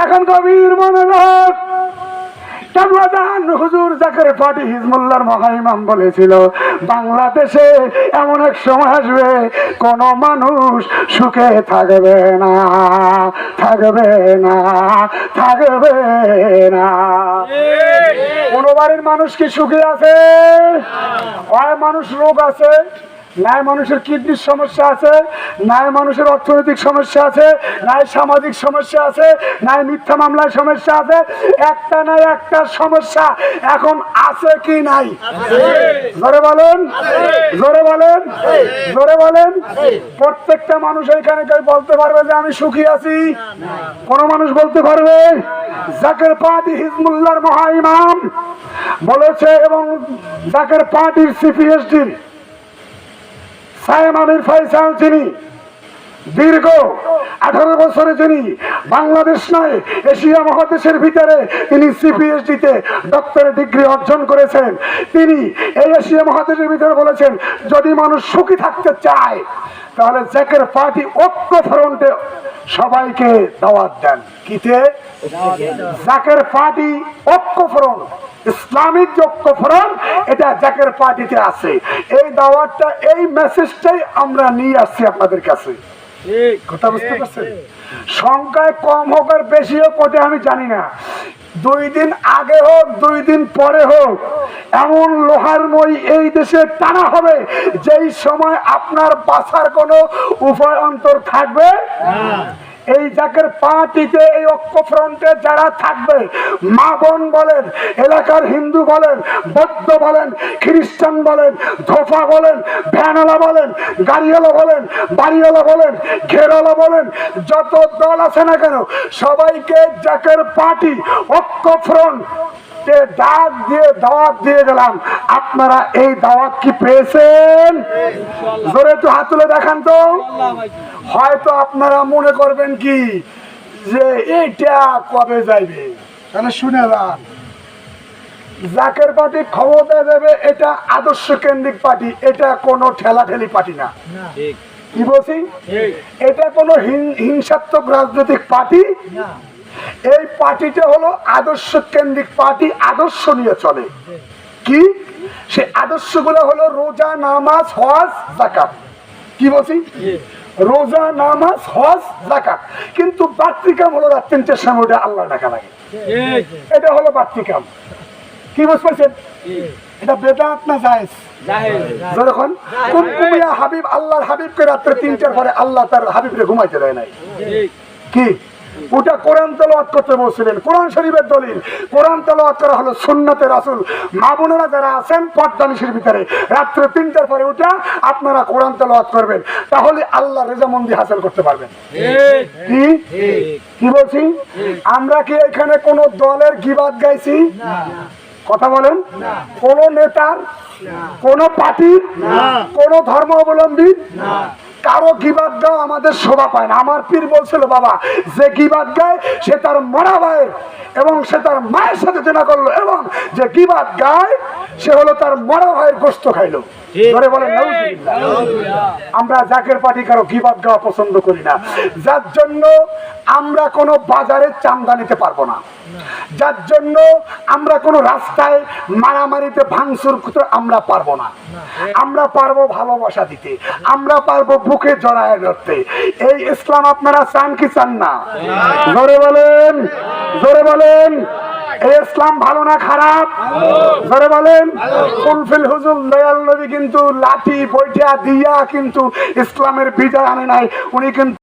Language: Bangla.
এখন হুজুর জাকের হিজমুল্লার মহাইমাম বলেছিল বাংলাদেশে এমন এক সময় আসবে কোন মানুষ সুখে থাকবে না থাকবে না থাকবে না। কোন বাড়ির মানুষ কি সুখে আছে? মানুষ রোগ আছে? নাই মানুষের কিডনির সমস্যা আছে? নাই মানুষের অর্থনৈতিক সমস্যা আছে নাই সামাজিক সমস্যা আছে নাই মিথ্যা মামলায় সমস্যা আছে। একটা নাই একটা সমস্যা এখন আছে কি নাই? জোরে বলেন জোরে বলেন জোরে বলেন। প্রত্যেকটা মানুষ এখানে কেউ বলতে পারবে যে আমি সুখী আছি। কোনো মানুষ বলতে পারবে, জাকের পার্টি হিজমুল্লার মহা ইমাম বলেছে এবং জাকের পার্টির সিপিএসডির সায়েম আমির ফয়সাল তিনি দীর্ঘ আঠারো বছরে যিনি বাংলাদেশ নয়, এশিয়া মহাদেশের ভিতরে তিনি সিপিএসডি তে ডক্টরেট ডিগ্রি অর্জন করেছেন। তিনি এই এশিয়া মহাদেশের ভিতরে বলেছেন, যদি মানুষ সুখী থাকতে চায়, তাহলে জ্যাকের পার্টি ঐক্য ফ্রন্টে সবাইকে দাওয়াত দেন। কিতে? জাকের পার্টি ঐক্য ফ্রন্ট। ইসলামিক যে ঐক্য ফ্রন্ট এটা জাকের পার্টিতে আছে। এই দাওয়াতটা এই মেসেজটাই আমরা নিয়ে আসছি আপনাদের কাছে। কথা বুঝতে পারছেন? সংখ্যায় কম হোক আর বেশি হোক ওটা আমি জানি না। দুই দিন আগে হোক দুই দিন পরে হোক এমন লোহার মই এই দেশে টানা হবে যেই সময় আপনার বাঁচার কোনো উপায় অন্তর থাকবে এই জাকের পার্টিতে, এই ঐক্য ফ্রন্টে যারা থাকবে, মা বোন বলেন, এলাকার হিন্দু বলেন, বৌদ্ধ বলেন, খ্রিস্টান বলেন ধোফা বলেন ভ্যানওয়ালা বলেন, গাড়িওয়ালা বলেন, বাড়িওয়ালা বলেন, ঘেরওয়ালা বলেন, যত দল আছে না কেন, সবাইকে জাকের পার্টি, ঐক্য ফ্রন্ট ডাক দিয়ে দাওয়াত দিয়ে গেলাম। আপনারা এই দাওয়াত কি পেয়েছেন? জোরে একটু হাত তুলে দেখান তো। হয়তো আপনারা মনে করবেন কি যে এটা কবে যাইবে? তাহলে শুনে যান। জাকের পার্টি ক্ষমতা দেবে এটা আদর্শ কেন্দ্রিক পার্টি এটা কোনো ঠেলাঠেলি পার্টি না। কি বলছি? এটা কোনো হিংসাত্মক রাজনৈতিক পার্টি এই পার্টিটা হলো আদর্শ কেন্দ্রিক পার্টি, আদর্শ নিয়ে চলে। কি? সে আদর্শগুলো হলো রোজা নামাজ, হজ জাকাত কি বলছি? রোজা নামাজ, হজ জাকাত কিন্তু বাত্রিকাম হলো রাত তিনটের সময় ওটা আল্লাহ ডাকা লাগে এটা হলো বাত্রিকাম কি বুঝতে পারছেন? এটা বেদাত না জায়েজ? হাবিব, আল্লাহর হাবিবকে রাত্রে তিনটার পরে আল্লাহ তার হাবিবকে ঘুমাইতে দেয় নাই। কি? ওটা কোরআন তেলাওয়াত করতে বলছিলেন। কোরআন শরীফের দলিল। কোরআন তেলাওয়াত করা হলো সুন্নতে রাসূল। মা বোনেরা যারা আছেন পর্দানিসের ভিতরে রাত্রে তিনটার পরে ওটা আপনারা কোরআন তেলাওয়াত করবেন। তাহলে আল্লাহ রেজামন্দি হাসিল করতে পারবেন। কি? কি বলছি? আমরা কি এখানে কোন দলের গিবাদ গাইছি? কথা বলেন। কোন নেতার কোন পার্টির কোন ধর্ম অবলম্বী কারও গিবাদ গাও আমাদের শোভা পায় না। আমার পীর বলছিল, বাবা, যে গিবাদ গায় সে তার মরা ভাইয়ের এবং সে তার মায়ের সাথে চেনা করল এবং যে গিবাদ গায়, সে হলো তার মরা ভাইয়ের গোস্ত খাইলো। ধরে বলেন আমরা জাকের পার্টি কারও গিবাদ গাওয়া পছন্দ করি না। যার জন্য আমরা কোনো বাজারে চান্দা নিতে পারব না। যার জন্য আমরা কোনো রাস্তায় মারামারিতে ভাঙচুর করতে আমরা পারব না। আমরা পারব ভালোবাসা দিতে। আমরা পারব বুকে জড়ায় ধরতে। এই ইসলাম আপনারা চান কি চান না? জোরে বলেন জোরে বলেন এই ইসলাম ভালো না খারাপ? জোরে বলেন ফুলফিল হুজুর, দয়াল নবী কিন্তু লাঠি বৈঠা দিয়া কিন্তু ইসলামের বিজয় আনে নাই। উনি কিন্তু